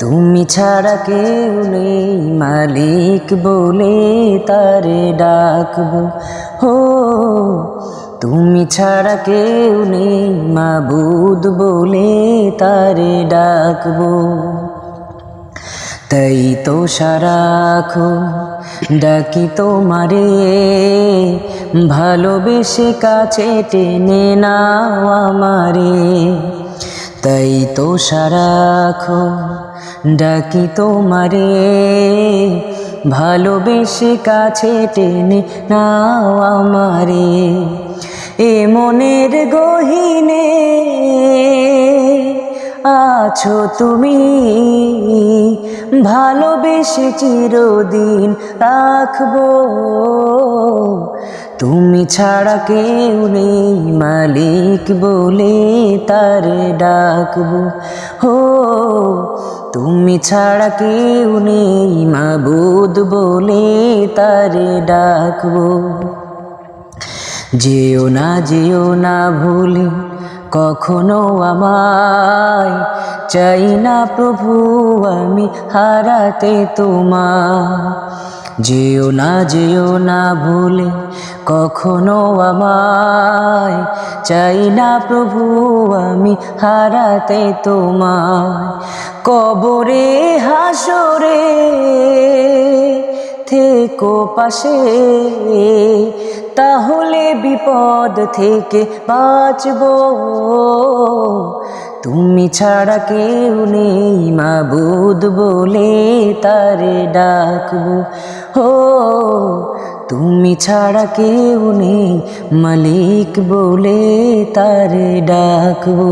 তুমি ছাড়া কেউ নেই, মালিক বলে তারে ডাকবো। হো, তুমি ছাড়া কেউ নেই, মাবুদ বলে তারে ডাকবো। তাই তো সারাখো ডাকি তোমারে, ভালোবেসে কাছে টেনে নাও আমারে। তাই তো সারাখো ডাকি তোমারে। ভালোবেসে কাছে টেনে নাও আমারে। এ মনের গহিনে আছো তুমি। ভালোবেসে চিরদিন রাখব। তুমি ছাড়া কেউ নেই, মালিক বলে তার ডাকবো। হো, তুমি ছাড়া কেউ নেই, মাবুদ বলে তার ডাকবো। যেও না যেও না ভুলি, কখনো আমায় চাই না প্রভু, আমি হারাতে তোমার। যেও না যেও না ভুলে কখনো আমায়। চাই না প্রভু, আমি হারাতে তোমায় কবরে হাসরে থেকো পাশে তাহলে বিপদ থেকে বাঁচব। তুমি ছাড়া কেউ নেই, মাবুদ বলে তারে ডাকবো। হো, তুমি ছাড়া কেউ নেই, মালিক বলে তারে ডাকবো।